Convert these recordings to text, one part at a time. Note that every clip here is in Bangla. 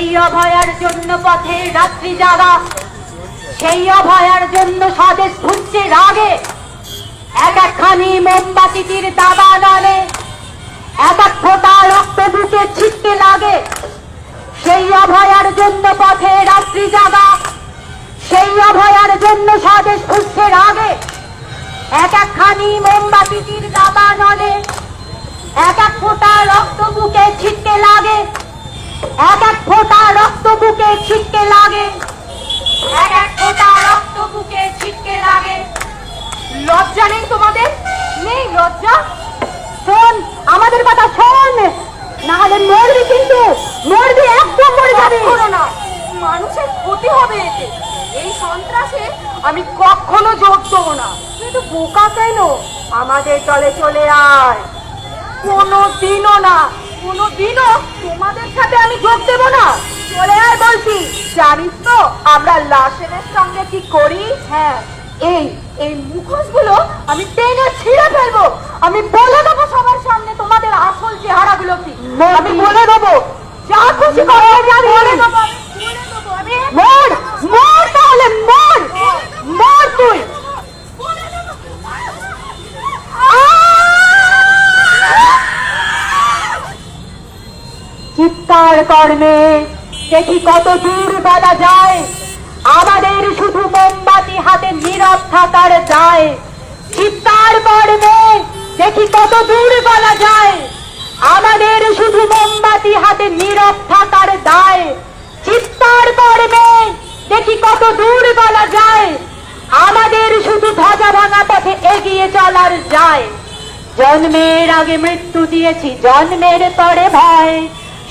সেই অভয়ার জন্য পথে রাত্রি জাগা। সেই অভয়ার জন্য স্বদেশ ঘুরছে রাগে। এক একখানি মোমবাতিটির দাবা নলে এক এক ফোঁটা রক্ত বুকে ছিটকে লাগে। সেই অভয়ার জন্য পথে রাত্রি জাগা। সেই অভয়ার জন্য স্বদেশ ঘুরছে রাগে। এক একখানি মোমবাতিটির দাবা নলে এক এক ফোঁটা রক্ত বুকে ছিটকে লাগে। এক এক ফোঁটা রক্ত বুকে ছিটকে লাগে। লজ্জা নেই তোমাদের? নেই লজ্জা? শোন, আমাদের কথা শোন। না হলে মরবি কিন্তু। মরবি একদম মরে যাবে। মানুষের ক্ষতি হবে এতে। এই সন্ত্রাসে আমি কখনো যোগ দেবো না। তুই তো বোকা কেন? আমাদের দলে চলে আয়। কোনো দিনও না। কোনো দিনও তোমাদের সাথে আমি যোগ দেবো না। চলে আয় বলছি, জানিস তো আমরা লাশেনের সঙ্গে কি করি? হ্যাঁ এই এই মুখোশগুলো আমি টেনে ছিঁড়ে ফেলব। আমি বলে দেবো সবার সামনে তোমাদের আসল চেহারাগুলো কি আমি বলে দেবো যা খুশি করো আমি বলে দেবো আমি বলে দেবো আমি মর মর তাহলে মর মর তুই চিৎকার কর্মে দেখি কত দূর বলা যায়। আমাদের শুধু মোমবাতি হাতে নীরব থাকার যায়। চিৎকার কর্মে দেখি কত দূর বলা যায়। আমাদের শুধু মোমবাতি হাতে নীরব থাকার দায় চিৎকার কর্মে দেখি কত দূর বলা যায়। আমাদের শুধু ধ্বজা ভাঙা পথে এগিয়ে চলার যায়। জন্মের আগে মৃত্যু দিয়েছি, জন্মের পরে ভয়।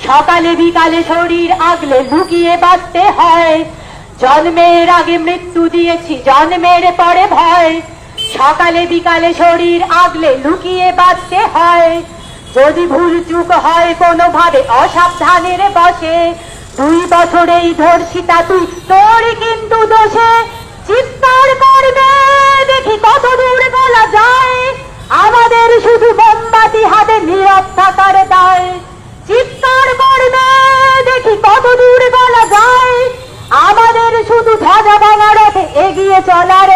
সকালে বিকালে শরীর আগলে লুকিয়ে বাঁচতে হয়। জন্মের আগে মৃত্যু দিয়েছি, জন্মের পরে ভয়। সকালে বিকালে শরীর আগলে লুকিয়ে বাঁচতে হয়। যদি ভুল চুক হয় কোনোভাবে অসাবধানের বসে দুই বছরেই ধর্ষিতা তুই, তোর কিন্তু দোষে। চিৎকার করবে, দেখি কত দূর বলা যায়। আমাদের শুধু মোমবাতি হাতে নীরব থাকার দায়। শুধু ধ্বজা রথে এগিয়ে চলার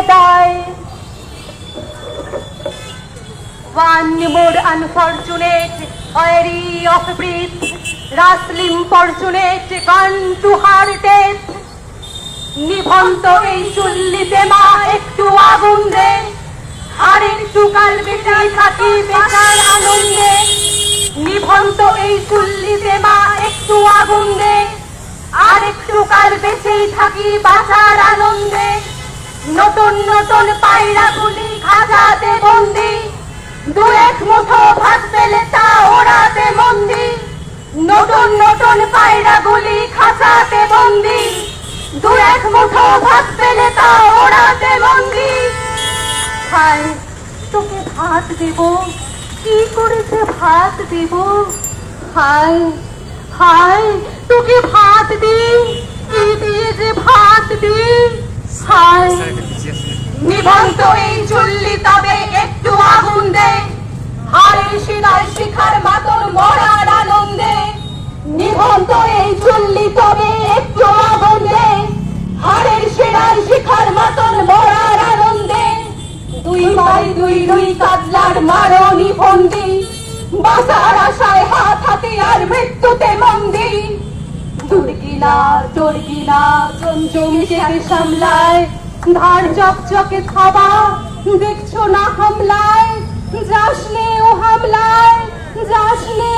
death. নিভন্ত এই চুল্লিতে মা একটু আগুন দে আর একটু কাল নিভন্ত এই চুল্লিতে মা একটু আগুন দে। আর একটু কাল বেঁচেই থাকি বাঁচার আনন্দে। নতুন নতুন পায়রা গুলি খাজাতে বন্দি দু এক মুঠো ভাত পেলে তা ওড়াতে মন্দি। নতুন নতুন পায়রা গুলি খাঁচাতে বন্দি দু এক মুঠো ভাত পেলে তা ওড়াতে মন্দি। হায় তোকে ভাত দেব? কি করেছে ভাত দেব? হায় হায় তোকে ভাত দি কি দিয়ে যে ভাত দি নিভন্ত এই চুল্লি তবে একটু আগুন দে। হাড়ের শিরায় শিখার মাতন মরার আনন্দে। নিভন্ত এই চুল্লি তবে একটু আগুন দে। হাড়ের শিরায় শিখার মাতন মরার আনন্দে। দুই মাই দুই দুই কাতলার মারণি ফন্দি বাঁচার আশায় হাত হাতে আর মৃত্যুতে মন্দি। ধার চকচকে দেখছ না হামলায়? যাসনে ও হামলায়, যাসনে?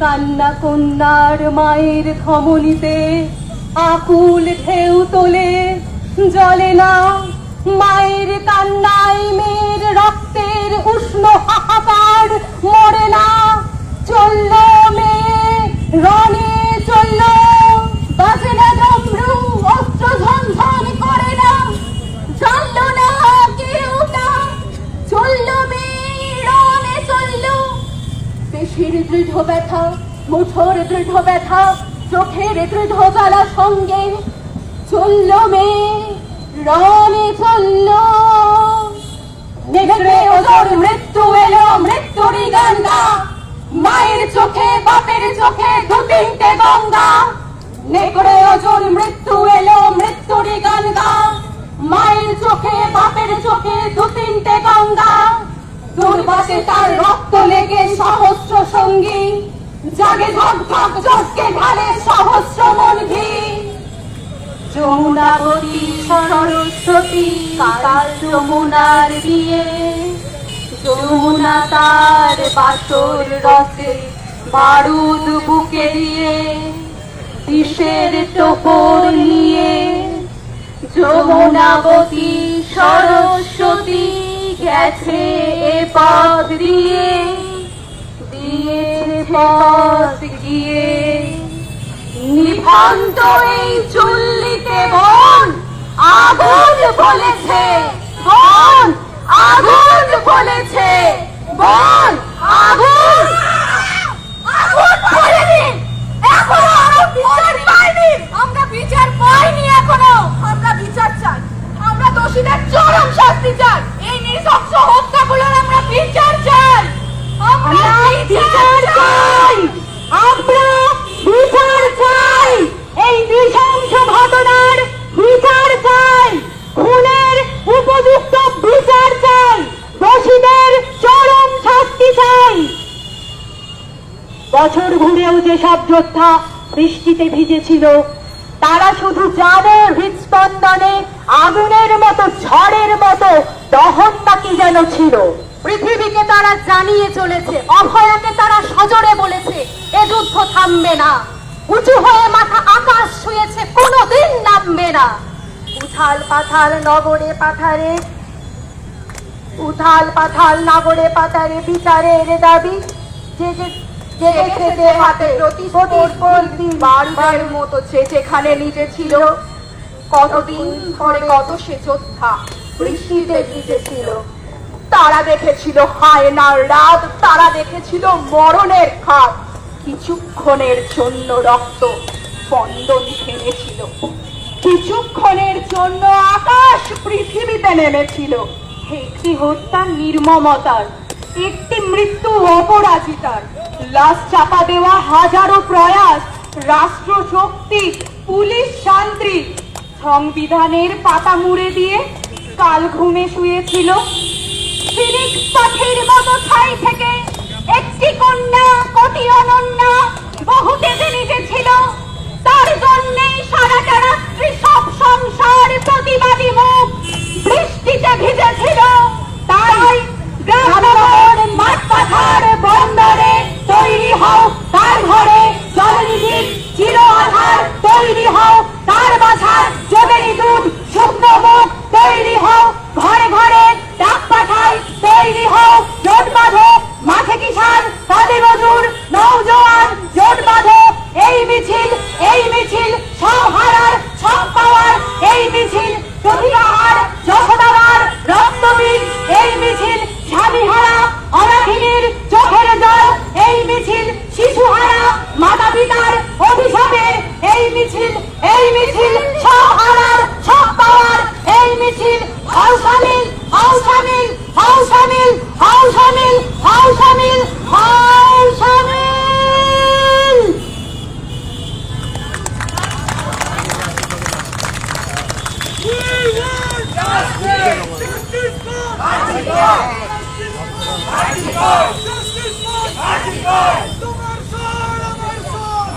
কান্না কন্যার মায়ের ধমনীতে আকুল ঢেউ তোলে, জলে না মায়ের কান্নায় মেয়ের রক্তের উষ্ণ হাহাকার মরে না, চলল মেয়ে রনে পিঠের দৃঢ় ব্যথা, মুঠোর দৃঢ় ব্যথা, চোখের দৃঢ় জ্বালা সঙ্গে। চলল মেয়ে রণে চলল। দেখবে ওদের মৃত্যু এলো, মৃত্যুরই গঙ্গা। মায়ের চোখে, বাপের চোখে দু তিনটে গঙ্গা। নেকড়ে ওজন মৃত্যু এলো, মৃত্যুরই গঙ্গা। মায়ের চোখে, বাপের চোখে দু তিনটে গঙ্গা। দুর্বাসে তার রক্ত লেগে সহস্র সঙ্গী, জাগে ধক ধক চটকে ঢালে সহস্র মন যমুনাবতী সরস্বতী কাল যমুনার বিয়ে। যমুনা তার বাসর রসে বারুদ বুকে দিয়ে, বিষের টোপর নিয়ে। যমুনাবতী সরস্বতী গেছে এ পথ দিয়ে। দিয়েছে পথ গিয়ে। নিভন্ত এই চুল্লিতে বন, আগুন বলেছে। বন, আগুন বলেছে। বন, আগুন। আগুন আমরা বিচার পাইনি। বিচার পাইনি এখনও। আমরা বিচার চাই। আমরা দোষীদের চরম শাস্তি চাই। নৃশংস হত্যাগুলোর আমরা বিচার চাই। আমরা বিচার চাই। আমরা বিচার চাই। এই নৃশংস ঘটনার বিচার চাই। খুনের উপযুক্ত বিচার চাই। দোষীদের চরম শাস্তি চাই। বছর ঘুরেও যেসব যোদ্ধা বৃষ্টিতে ভিজেছিল তারা শুধু জানে হৃদস্পন্দনে আগুনের মতো ঝড়ের মতো দহন নাকি যেন ছিল? পৃথিবীকে তারা জানিয়ে চলেছে অভয়াকে তারা সজোরে বলেছে এ যুদ্ধ থামবে না। উঁচু হয়ে মাথা আকাশ ছুঁয়েছে কোনোদিন নামবে না। উথাল পাথাল নগরে পাথারে উথাল পাথাল নগরে পাথারে বিচারের দাবি। যে যে যে হাতে প্রতিস্পর্ধী বারবার মতো যে যেখানে নিজে ছিল। কতদিন ধরে কত সে যোদ্ধা বৃষ্টিতে ভিজেছিল। তারা দেখেছিল হায়নার রাত, তারা দেখেছিল মরণের খাত। কিছুক্ষণের জন্য রক্ত স্পন্দন থেমেছিল কিছুক্ষণের জন্য আকাশ পৃথিবীতে নেমেছিল। একটি হত্যার নির্মমতার, একটি মৃত্যু অপরাজিতার। লাশ চাপা দেওয়া হাজারো প্রয়াস রাষ্ট্র শক্তি পুলিশ শান্তি সংবিধানের পাতা মুড়ে দিয়ে কাল ঘুমে শুয়েছিল। থেকে একটি কন্যা কোটি অনন্যা বহু তেজে নিজে ছিল, তার জন্যেই সারাটা রাত্রি সব সংসার প্রতিবাদী মুখ বৃষ্টিতে ভিজেছিল। তাই তৈরি তার ঘরে জলনিধির আধার, তৈরি হও, তার বাছার জমেনি দুধ শুকনো মুখ তৈরি হও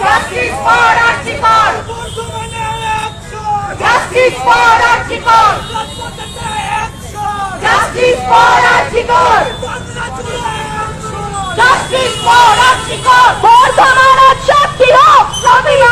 Justice for Archibald! Justice for Archibald! Justice for Archibald! Justice for হোক